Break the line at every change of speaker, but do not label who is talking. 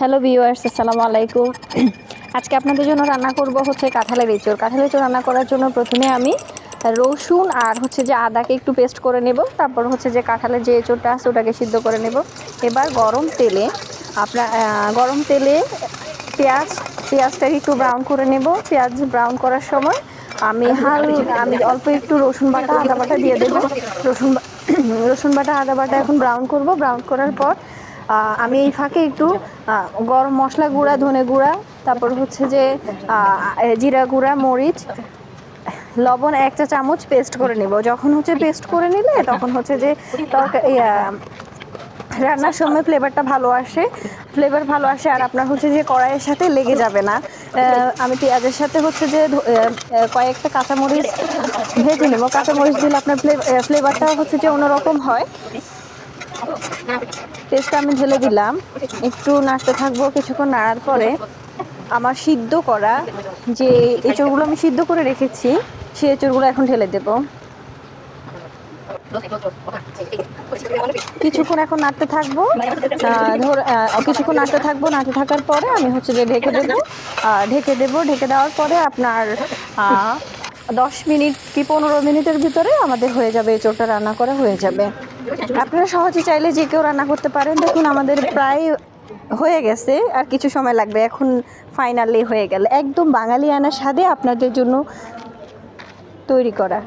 Hello viewers, আসসালামু আলাইকুম। আজকে আপনাদের জন্য রান্না করব হচ্ছে কাঁঠালের এঁচড়। কাঁঠালের এঁচড় রান্না করার জন্য প্রথমে আমি রসুন আর হচ্ছে যে আদাকে একটু পেস্ট করে নেব। তারপর হচ্ছে যে কাঁঠালের যে এঁচড়টা আছে ওটাকে সিদ্ধ করে নেব। এবার গরম তেলে আপনার গরম তেলে পেঁয়াজ, পেঁয়াজটাকে একটু ব্রাউন করে নেব। পেঁয়াজ ব্রাউন করার সময় আমি হাল, আমি অল্প একটু রসুন বাটা, আদা বাটা দিয়ে দেবো। রসুন রসুন বাটা, আদা বাটা এখন ব্রাউন করব। ব্রাউন করার পর আমি এই ফাঁকে একটু গরম মশলা গুঁড়া, ধনে গুঁড়া, তারপর হচ্ছে যে জিরা গুঁড়া, মরিচ, লবণ এক চা চামচ পেস্ট করে নিব। যখন হচ্ছে পেস্ট করে নিলে, তখন হচ্ছে যে তরকারি রান্নার সময় ফ্লেভারটা ভালো আসে। ফ্লেভার ভালো আসে আর আপনার হচ্ছে যে কড়াইয়ের সাথে লেগে যাবে না। আমি পেঁয়াজের সাথে হচ্ছে যে কয়েকটা কাঁচামরিচ ভেজে নেব। কাঁচামরিচ দিলে আপনার ফ্লেভারটা হচ্ছে যে অন্যরকম হয়। পেস্টটা আমি ঢেলে দিলাম। একটু নাড়তে থাকব, কিছুক্ষণ নাড়ার পরে আমার সিদ্ধ করা যে এঁচড়গুলো আমি সিদ্ধ করে রেখেছি, সেই এঁচড়গুলো এখন ঢেলে দেবো। কিছুক্ষণ এখন নাড়তে থাকব। ধর কিছুক্ষণ নাড়তে থাকব, নাড়তে থাকার পরে আমি হচ্ছে যে ঢেকে দেবো। ঢেকে দেবো, ঢেকে দেওয়ার পরে আপনার দশ মিনিট কি পনেরো মিনিটের ভিতরে আমাদের হয়ে যাবে এঁচোড়টা রান্না করা হয়ে যাবে। আপনারা সহজে চাইলে যে কেউ রান্না করতে পারেন। দেখুন, আমাদের প্রায় হয়ে গেছে, আর কিছু সময় লাগবে। এখন ফাইনালি হয়ে গেল। একদম বাঙালি আনা স্বাদে আপনাদের জন্য তৈরি করা।